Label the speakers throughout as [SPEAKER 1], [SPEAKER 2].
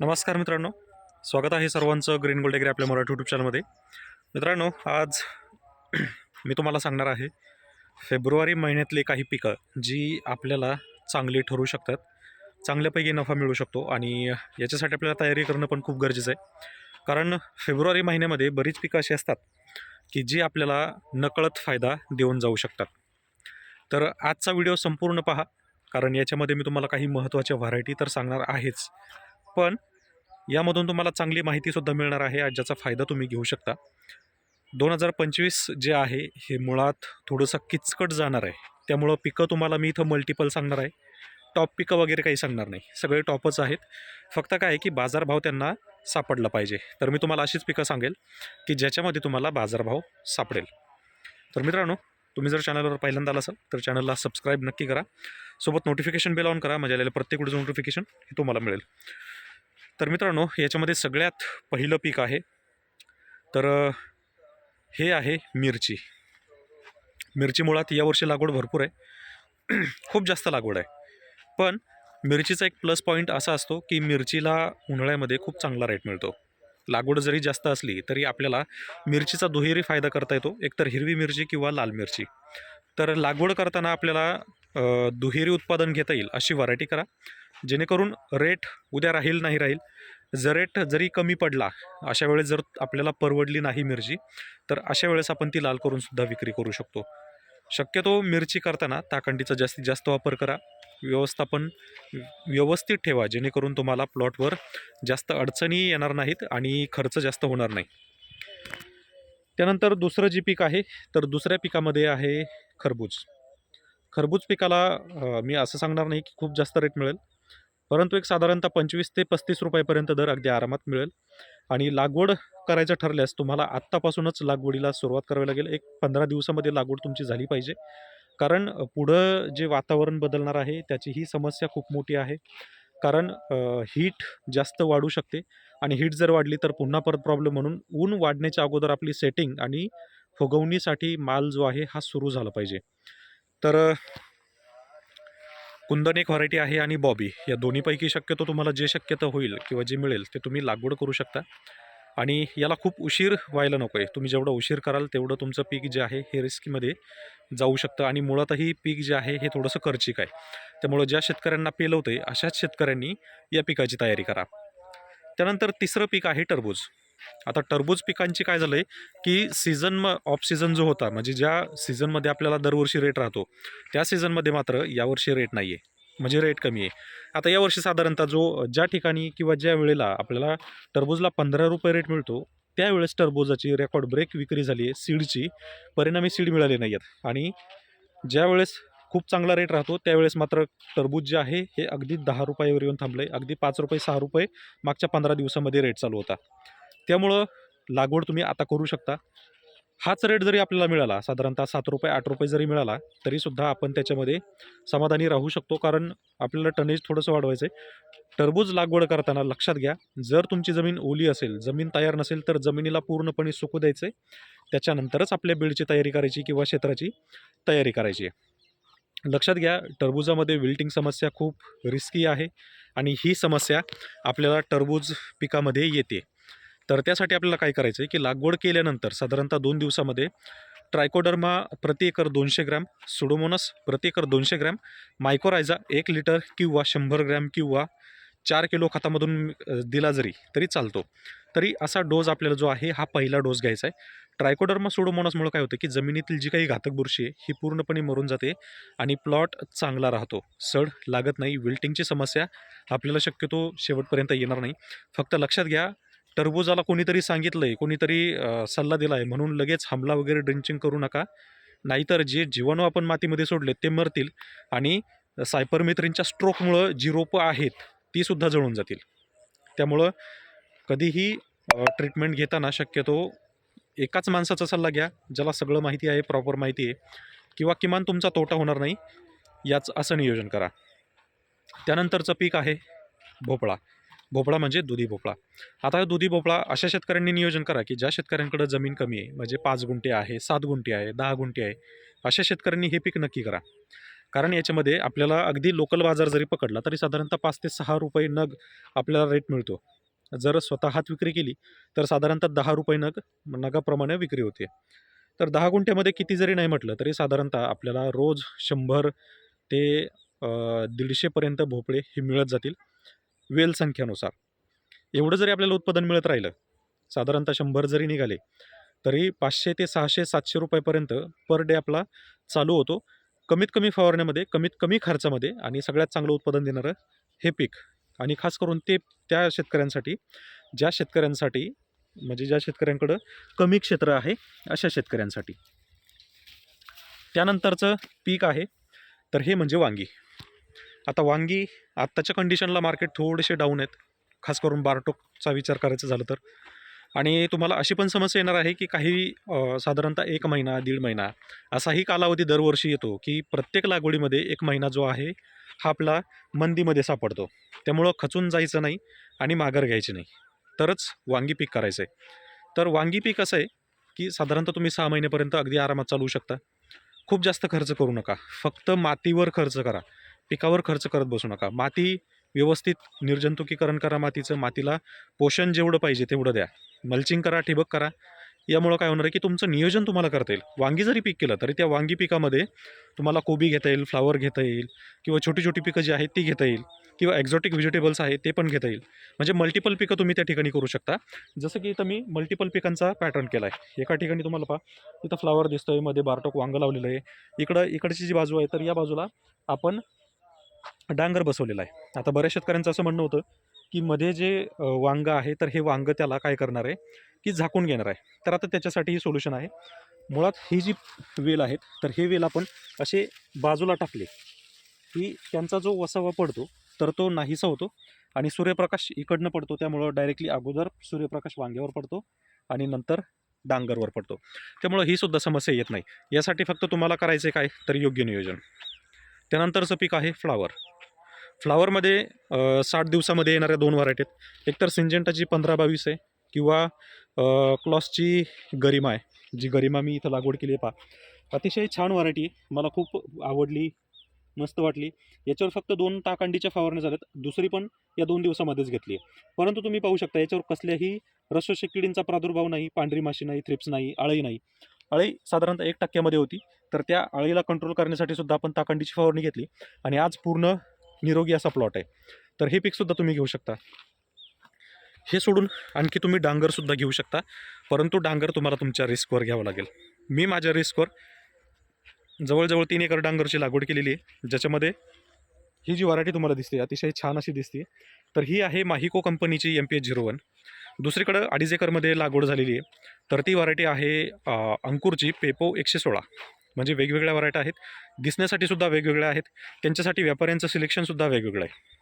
[SPEAKER 1] नमस्कार मित्रांनो. स्वागत आहे सर्वांचं ग्रीन गोल्ड एग्री आपल्या मराठी यूट्यूब चॅनलमध्ये मित्रांनो आज मी तुम्हाला सांगणार आहे फेब्रुवारी महिन्यातली काही पिकं जी आपल्याला चांगली ठरू शकतात चांगल्यापैकी नफा मिळू शकतो आणि याच्यासाठी आपल्याला तयारी करणं पण खूप गरजेचं आहे. कारण फेब्रुवारी महिन्यामध्ये बरीच पिकं अशी असतात की जी आपल्याला नकळत फायदा देऊन जाऊ शकतात. तर आजचा व्हिडिओ संपूर्ण पहा कारण याच्यामध्ये मी तुम्हाला काही महत्त्वाच्या व्हरायटी तर सांगणार आहेच. पण यामधून तुम्हाला चांगली माहितीसुद्धा मिळणार आहे आज ज्याचा फायदा तुम्ही घेऊ शकता. दोन हजार पंचवीस जे आहे हे मुळात थोडंसं किचकट जाणार आहे. त्यामुळं पिकं तुम्हाला मी इथं मल्टिपल सांगणार आहे. टॉप पिकं वगैरे काही सांगणार नाही. सगळे टॉपच आहेत. फक्त काय आहे की बाजारभाव त्यांना सापडला पाहिजे. तर मी तुम्हाला अशीच पिकं सांगेल की ज्याच्यामध्ये तुम्हाला बाजारभाव सापडेल. तर मित्रांनो तुम्ही जर चॅनलवर पहिल्यांदा आला असाल तर चॅनलला सबस्क्राईब नक्की करा. सोबत नोटिफिकेशन बेल ऑन करा. म्हणजे आलेलं प्रत्येक व्हिडिओचं नोटिफिकेशन हे तुम्हाला मिळेल. तर मित्रांनो याच्यामध्ये सगळ्यात पहिलं पीक आहे. तर हे आहे मिरची. मिरची मुळात यावर्षी लागवड भरपूर आहे. खूप जास्त लागवड आहे. पण मिरचीचा एक प्लस पॉईंट असा असतो की मिरचीला उन्हाळ्यामध्ये खूप चांगला रेट मिळतो. लागवड जरी जास्त असली तरी आपल्याला मिरचीचा दुहेरी फायदा करता येतो. एकतर हिरवी मिरची किंवा लाल मिरची. तर लागवड करताना आपल्याला दुहेरी उत्पादन घेता येईल अशी व्हरायटी करा. जेणेकरून रेट उद्या राहील नाही राहील जर रेट जरी कमी पडला अशा वेळेस जर आपल्याला परवडली नाही मिरची तर अशा वेळेस आपण ती लाल करून सुद्धा विक्री करू शकतो. शक्यतो मिरची करताना ताकंडीचा जास्तीत जास्त वापर करा. व्यवस्थापन व्यवस्थित ठेवा जेणेकरून तुम्हाला प्लॉटवर जास्त अडचणी येणार नाहीत आणि खर्च जास्त होणार नाही. त्यानंतर दुसरं जे पीक आहे तर दुसऱ्या पिकामध्ये आहे खरबूज. खरबूज पिकाला मी असं सांगणार नाही की खूप जास्त रेट मिळेल. परंतु एक साधारणतः पंचवीस ते पस्तीस रुपयापर्यंत दर अगदी आरामात मिळेल. आणि लागवड करायचं ठरल्यास तुम्हाला आत्तापासूनच लागवडीला सुरुवात करावी लागेल. एक पंधरा दिवसामध्ये लागवड तुमची झाली पाहिजे. कारण पुढं जे वातावरण बदलणार आहे त्याची ही समस्या खूप मोठी आहे. कारण हीट जास्त वाढू शकते. आणि हीट जर वाढली तर पुन्हा परत प्रॉब्लेम म्हणून ऊन वाढण्याच्या अगोदर आपली सेटिंग आणि फुगवणीसाठी माल जो आहे हा सुरू झाला पाहिजे. तर कुंदन एक व्हरायटी आहे आणि बॉबी या दोन्हीपैकी शक्यतो तुम्हाला जे शक्यता होईल किंवा जे मिळेल ते तुम्ही लागवड करू शकता. आणि याला खूप उशीर व्हायला नको आहे तुम्ही जेवढं उशीर कराल तेवढं तुमचं पीक जे आहे हे रिस्कमध्ये जाऊ शकतं आणि मुळातही पीक जे आहे हे थोडंसं खर्चिक आहे. त्यामुळं ज्या शेतकऱ्यांना पेलवतं आहे अशाच शेतकऱ्यांनी या पिकाची तयारी करा. त्यानंतर तिसरं पीक आहे टरबूज. आता टरबूज पिकांची काय झालं आहे की सीझन म ऑफ सीझन जो होता म्हणजे ज्या सीझनमध्ये आपल्याला दरवर्षी रेट राहतो त्या सीझनमध्ये मात्र यावर्षी रेट नाही आहे म्हणजे रेट कमी आहे. आता यावर्षी साधारणतः जो ज्या ठिकाणी किंवा ज्या वेळेला आपल्याला टरबूजला पंधरा रुपये रेट मिळतो त्यावेळेस टरबूजाची रेकॉर्ड ब्रेक विक्री झाली आहे सीडची परिणामी सीड मिळाले नाही आहेत. आणि ज्यावेळेस खूप चांगला रेट राहतो त्यावेळेस मात्र टरबूज जे आहे हे अगदी दहा रुपयावर येऊन थांबलं आहे अगदी पाच रुपये सहा रुपये मागच्या पंधरा दिवसामध्ये रेट चालू होता. त्यामुळं लागवड तुम्ही आता करू शकता. हाच रेट जरी आपल्याला मिळाला साधारणतः सात रुपये आठ रुपये जरी मिळाला तरीसुद्धा आपण त्याच्यामध्ये समाधानी राहू शकतो. कारण आपल्याला टनेज थोडंसं वाढवायचं आहे टरबूज लागवड करताना लक्षात घ्या जर तुमची जमीन ओली असेल जमीन तयार नसेल तर जमिनीला पूर्णपणे सुकू द्यायचं आहे त्याच्यानंतरच आपल्या बीडची तयारी करायची किंवा क्षेत्राची तयारी करायची आहे. लक्षात घ्या टरबुजामध्ये विल्टिंग समस्या खूप रिस्की आहे आणि ही समस्या आपल्याला टरबूज पिकामध्ये येते. तर त्यासाठी आपल्याला काय करायचं आहे की लागवड केल्यानंतर साधारणतः दोन दिवसामध्ये ट्रायकोडर्मा प्रति एकर दोनशे ग्रॅम सुडोमोनस प्रति एकर दोनशे ग्रॅम मायकोरायझा एक लिटर किंवा शंभर ग्रॅम किंवा चार किलो खतामधून दिला जरी तरी चालतो. तरी असा डोस आपल्याला जो आहे हा पहिला डोस घ्यायचा आहे. ट्रायकोडर्मा सुडोमोनसमुळे काय होतं की जमिनीतील जी काही घातक बुरशी आहे ही पूर्णपणे मरून जाते आणि प्लॉट चांगला राहतो. सड लागत नाही विल्टिंगची समस्या आपल्याला शक्यतो शेवटपर्यंत येणार नाही. फक्त लक्षात घ्या टरबूजाला कोणीतरी सांगितलं आहे कोणीतरी सल्ला दिला आहे म्हणून लगेच हमला वगैरे ड्रिंचिंग करू नका. नाहीतर जे जीवाणू आपण मातीमध्ये सोडले ते मरतील आणि सायपरमित्रींच्या स्ट्रोकमुळं जी रोपं आहेत तीसुद्धा जळून जातील. त्यामुळं कधीही ट्रीटमेंट घेताना शक्यतो एकाच माणसाचा सल्ला घ्या ज्याला सगळं माहिती आहे प्रॉपर माहिती आहे किंवा किमान तुमचा तोटा होणार नाही याच असं नियोजन करा. त्यानंतरचं पीक आहे भोपळा. भोपळा म्हणजे दुधी भोपळा. आता दुधी भोपळा अशा शेतकऱ्यांनी नियोजन करा की ज्या शेतकऱ्यांकडे जमीन कमी आहे म्हणजे पाच गुंठे आहे सात गुंठे आहे दहा गुंठे आहे अशा शेतकऱ्यांनी हे पीक नक्की करा. कारण याच्यामध्ये आपल्याला अगदी लोकल बाजार जरी पकडला तरी साधारणतः पाच ते सहा रुपये नग आपल्याला रेट मिळतो. जर स्वतः हात विक्री केली तर साधारणतः दहा रुपये नग नगाप्रमाणे विक्री होते. तर दहा गुंठ्यामध्ये किती जरी नाही म्हटलं तरी साधारणतः आपल्याला रोज शंभर ते दीडशेपर्यंत भोपळे हे मिळत जातील. वेल संख्यानुसार. एवढं जरी आपल्याला उत्पादन मिळत राहिलं साधारणतः शंभर जरी निघाले तरी पाचशे ते सहाशे सातशे रुपयापर्यंत पर डे आपला चालू होतो. कमीत कमी फवारण्यामध्ये कमीत कमी खर्चामध्ये आणि सगळ्यात चांगलं उत्पादन देणारं हे पीक. आणि खास करून ते त्या शेतकऱ्यांसाठी ज्या शेतकऱ्यांसाठी म्हणजे ज्या शेतकऱ्यांकडं कमी क्षेत्र आहे अशा शेतकऱ्यांसाठी. त्यानंतरचं पीक आहे तर हे म्हणजे वांगी. आता वांगी आत्ताच्या कंडिशनला मार्केट थोडेसे डाऊन आहेत. खास करून बारटोकचा विचार करायचा झालं तर. आणि तुम्हाला अशी पण समस्या येणार आहे की काही साधारणतः एक महिना दीड महिना असाही कालावधी दरवर्षी येतो की प्रत्येक लागवडीमध्ये एक महिना जो आहे हा आपला मंदीमध्ये सापडतो. त्यामुळं खचून जायचं नाही आणि माघार घ्यायची नाही. तरच वांगी पीक करायचं आहे तर वांगी पीक असं आहे की साधारणतः तुम्ही सहा महिन्यापर्यंत अगदी आरामात चालवू शकता. खूप जास्त खर्च करू नका. फक्त मातीवर खर्च करा. पिकावर खर्च करत बसू नका. माती व्यवस्थित निर्जंतुकीकरण करा मातीचं. मातीला पोषण जेवढं पाहिजे तेवढं द्या. मल्चिंग करा ठिबक करा. यामुळं काय होणार आहे की तुमचं नियोजन तुम्हाला करता येईल. वांगी जरी पीक केलं तरी त्या वांगी पिकामध्ये तुम्हाला कोबी घेता येईल फ्लावर घेता येईल किंवा छोटी छोटी पिकं जी आहेत ती घेता येईल किंवा एक्झॉटिक व्हेजिटेबल्स आहेत ते पण घेता येईल. म्हणजे मल्टिपल पिकं तुम्ही त्या ठिकाणी करू शकता. जसं की इथं मी मल्टिपल पिकांचा पॅटर्न केला आहे एका ठिकाणी तुम्हाला पहा इथं फ्लावर दिसतोयमध्ये बारटोक वांगं लावलेलं आहे. इकडं इकडची जी बाजू आहे तर या बाजूला आपण डांगर बसवलेला आहे. आता बऱ्याच शेतकऱ्यांचं असं म्हणणं होतं की मध्ये जे वांगं आहे तर हे वांगं त्याला काय करणार आहे? की झाकून घेणार आहे. तर आता त्याच्यासाठी ही सोल्युशन आहे. मुळात ही जी वेल आहेत तर हे वेल आपण असे बाजूला टाकले की त्यांचा जो वसावा पडतो तर तो नाहीसा होतो आणि सूर्यप्रकाश इकडनं पडतो. त्यामुळं डायरेक्टली अगोदर सूर्यप्रकाश वांग्यावर पडतो आणि नंतर डांगरवर पडतो. त्यामुळं ही सुद्धा समस्या येत नाही. यासाठी फक्त तुम्हाला करायचं आहे काय? तर योग्य नियोजन. त्यानंतरचं पीक आहे फ्लावर. फ्लावरमध्ये साठ दिवसामध्ये येणाऱ्या दोन व्हरायटी आहेत. एकतर सिंजेंटाची पंधरा बावीस आहे किंवा क्लॉसची गरिमा आहे. जी गरिमा मी इथं लागवड केली आहे पहा. अतिशय छान व्हरायटी मला खूप आवडली मस्त वाटली. याच्यावर फक्त दोन ताकांडीच्या फवारण्या झाल्यात. दुसरी पण या दोन दिवसामध्येच घेतली आहे. परंतु तुम्ही पाहू शकता याच्यावर कसल्याही रसोशी किडींचा प्रादुर्भाव नाही पांढरी माशी नाही थ्रिप्स नाही अळी नाही. अळी साधारणतः एक टक्क्यामध्ये होती. तर त्या अळीला कंट्रोल करण्यासाठी सुद्धा आपण ताकंडीची फवारणी घेतली आणि आज पूर्ण निरोगी असा प्लॉट आहे. तर हे पीकसुद्धा तुम्ही घेऊ शकता. हे सोडून आणखी तुम्ही डांगरसुद्धा घेऊ शकता. परंतु डांगर तुम्हाला तुमच्या रिस्कवर घ्यावं लागेल. मी माझ्या रिस्कवर जवळजवळ तीन एकर डांगरची लागवड केलेली आहे. ज्याच्यामध्ये ही जी व्हरायटी तुम्हाला दिसते अतिशय छान अशी दिसते. तर ही आहे माहिको कंपनीची M P H zero one दुसरीकडं अडीच एकरमध्ये लागवड झालेली आहे. तर ती व्हरायटी आहे अंकुरची पेपो एकशे सोळा. म्हणजे वेगवेगळ्या व्हरायटी आहेत. दिसण्यासाठी सुद्धा वेगवेगळ्या आहेत. त्यांच्यासाठी व्यापाऱ्यांचं सिलेक्शनसुद्धा वेगवेगळं आहे.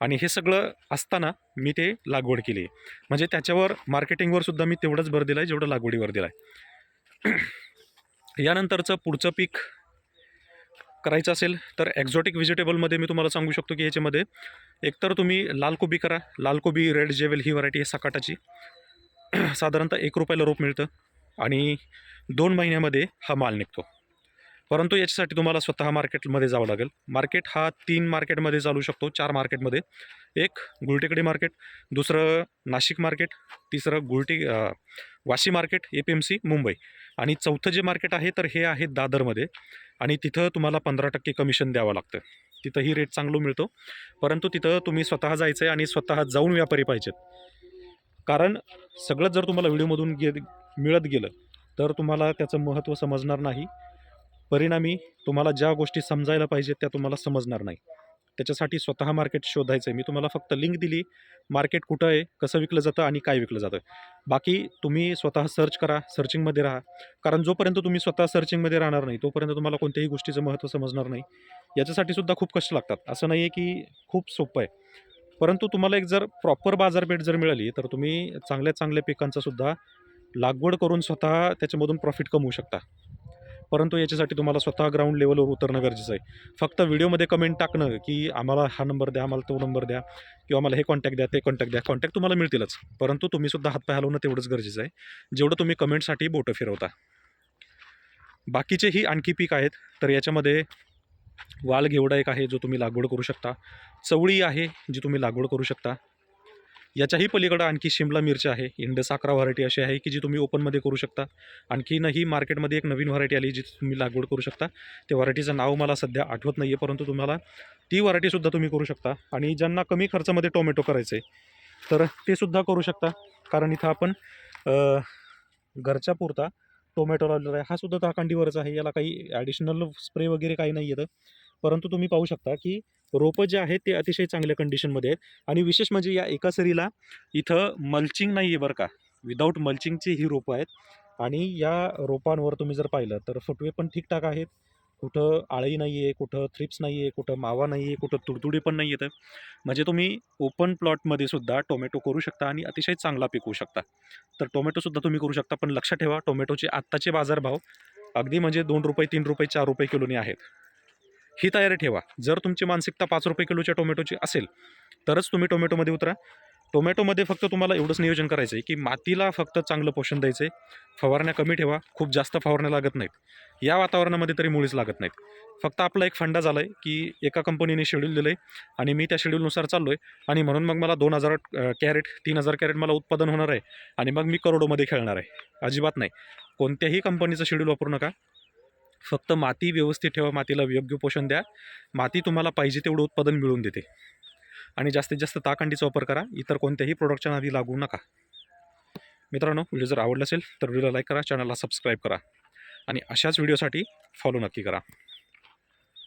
[SPEAKER 1] आणि हे सगळं असताना मी ते लागवड केली आहे. म्हणजे त्याच्यावर मार्केटिंगवर सुद्धा मी तेवढंच भर दिला आहे जेवढं लागवडीवर दिला आहे यानंतरचं पुढचं पीक करायचं असेल तर एक्झॉटिक व्हेजिटेबलमध्ये मी तुम्हाला सांगू शकतो की याच्यामध्ये एकतर तुम्ही लाल कोबी करा. लाल कोबी रेड जेवेल ही व्हरायटी आहे सकाटाची. साधारणतः एक रुपयाला रोप मिळतं आणि दोन महिन्यामध्ये हा माल निघतो. परंतु याच्यासाठी तुम्हाला स्वतः मार्केटमध्ये जावं लागेल. मार्केट हा तीन मार्केटमध्ये चालू शकतो चार मार्केटमध्ये एक गुलटेकडी मार्केट दुसरं नाशिक मार्केट तिसरं गुलटी Vashi market A P M C Mumbai. आणि चौथं जे मार्केट आहे तर हे आहे दादरमध्ये. आणि तिथं तुम्हाला पंधरा टक्के कमिशन द्यावं लागतं. तिथंही रेट चांगलं मिळतो. परंतु तिथं तुम्ही स्वतः जायचं आहे आणि स्वतः जाऊन व्यापारी पाहिजेत. कारण सगळंच जर तुम्हाला व्हिडिओमधून गे मिळत गेलं तर तुम्हाला त्याचं महत्त्व समजणार नाही. परिणामी तुम्हाला ज्या गोष्टी समजायला पाहिजेत त्या तुम्हाला समजणार नाही. त्याच्यासाठी स्वतः मार्केट शोधायचं आहे मी तुम्हाला फक्त लिंक दिली मार्केट कुठं आहे कसं विकलं जातं आणि काय विकलं जातं. बाकी तुम्ही स्वतः सर्च करा सर्चिंगमध्ये राहा. कारण जोपर्यंत तुम्ही स्वतः सर्चिंगमध्ये राहणार नाही तोपर्यंत तुम्हाला कोणत्याही गोष्टीचं महत्त्व समजणार नाही. याच्यासाठी सुद्धा खूप कष्ट लागतात. असं नाही आहे की खूप सोपं आहे. परंतु तुम्हाला एक जर प्रॉपर बाजारपेठ जर मिळाली तर तुम्ही चांगल्या चांगल्या पिकांचासुद्धा लागवड करून स्वतः त्याच्यामधून प्रॉफिट कमवू शकता. परंतु याच्यासाठी तुम्हाला स्वतः ग्राउंड लेवलवर उतरणं गरजेचं आहे. फक्त व्हिडिओमध्ये कमेंट टाकणं की आम्हाला हा नंबर द्या आम्हाला तो नंबर द्या किंवा मला हे कॉन्टॅक्ट द्या ते कॉन्टॅक्ट द्या. कॉन्टॅक्ट तुम्हाला मिळतीलच. परंतु तुम्हीसुद्धा हातपाय हलवणं तेवढंच गरजेचं आहे. जेवढं तुम्ही कमेंटसाठी बोटं फिरवता. बाकीचेही आणखी पीक आहेत. तर याच्यामध्ये वाल घेवडा एक आहे जो तुम्ही लागवड करू शकता. चवळी आहे जी तुम्ही लागवड करू शकता. याच्याही पलीकडं आणखी शिमला मिरची आहे इंडस अकरा व्हरायटी अशी आहे की जी तुम्ही ओपनमध्ये करू शकता. आणखीनही मार्केटमध्ये एक नवीन व्हरायटी आली जी तुम्ही लागवड करू शकता. त्या व्हरायटीचं नाव मला सध्या आठवत नाही आहे परंतु तुम्हाला ती व्हरायटीसुद्धा तुम्ही करू शकता. आणि ज्यांना कमी खर्चामध्ये टोमॅटो करायचे आहे तर ते सुद्धा करू शकता. कारण इथं आपण घरच्या पुरता टोमॅटो लावलेला आहे. हा सुद्धा ताकांडीवरच आहे. याला काही ॲडिशनल स्प्रे वगैरे काही नाही येतं परंतु तुम्ही पाहू शकता की रोपं जे आहेत ते अतिशय चांगल्या कंडिशनमध्ये आहेत. आणि विशेष म्हणजे या एका सरीला इथं मल्चिंग नाही आहे बरं का. विदाऊट मल्चिंगची ही रोपं आहेत. आणि या रोपांवर तुम्ही जर पाहिलं तर फुटवे पण ठीकठाक आहेत. कुठं आळी नाही आहे कुठं थ्रिप्स नाही आहे कुठं मावा नाही आहे कुठं तुडतुडी पण नाही येतं म्हणजे तुम्ही ओपन प्लॉटमध्ये सुद्धा टोमॅटो करू शकता आणि अतिशय चांगला पिकवू शकता. तर टोमॅटोसुद्धा तुम्ही करू शकता. पण लक्षात ठेवा टोमॅटोचे आत्ताचे बाजारभाव अगदी म्हणजे दोन रुपये तीन रुपये चार रुपये किलोने आहेत. ही तयारी ठेवा. जर तुमची मानसिकता पाच रुपये किलोच्या टोमॅटोची असेल तरच तुम्ही टोमॅटोमध्ये उतरा. टोमॅटोमध्ये फक्त तुम्हाला एवढंच नियोजन करायचं आहे की मातीला फक्त चांगलं पोषण द्यायचं आहे फवारण्या कमी ठेवा. खूप जास्त फवारण्या लागत नाहीत. या वातावरणामध्ये तरी मुळीच लागत नाहीत. फक्त आपला एक फंडा झाला आहे की एका कंपनीने शेड्यूल दिलं आहे आणि मी त्या शेड्यूलनुसार चाललो आहे आणि म्हणून मग मला दोन हजार कॅरेट तीन हजार कॅरेट मला उत्पादन होणार आहे आणि मग मी करोडोमध्ये खेळणार आहे. अजिबात नाही. कोणत्याही कंपनीचं शेड्यूल वापरू नका. फक्त माती व्यवस्थित ठेवा मातीला योग्य पोषण द्या. माती तुम्हाला पाहिजे तेवढं उत्पादन मिळवून देते. आणि जास्तीत जास्त ताकंडीचा वापर करा इतर कोणत्याही प्रोडक्टच्या नादी लागू नका. मित्रांनो व्हिडिओ जर आवडला असेल तर व्हिडिओला लाईक करा चॅनलला सबस्क्राईब करा. आणि अशाच व्हिडिओसाठी फॉलो नक्की करा.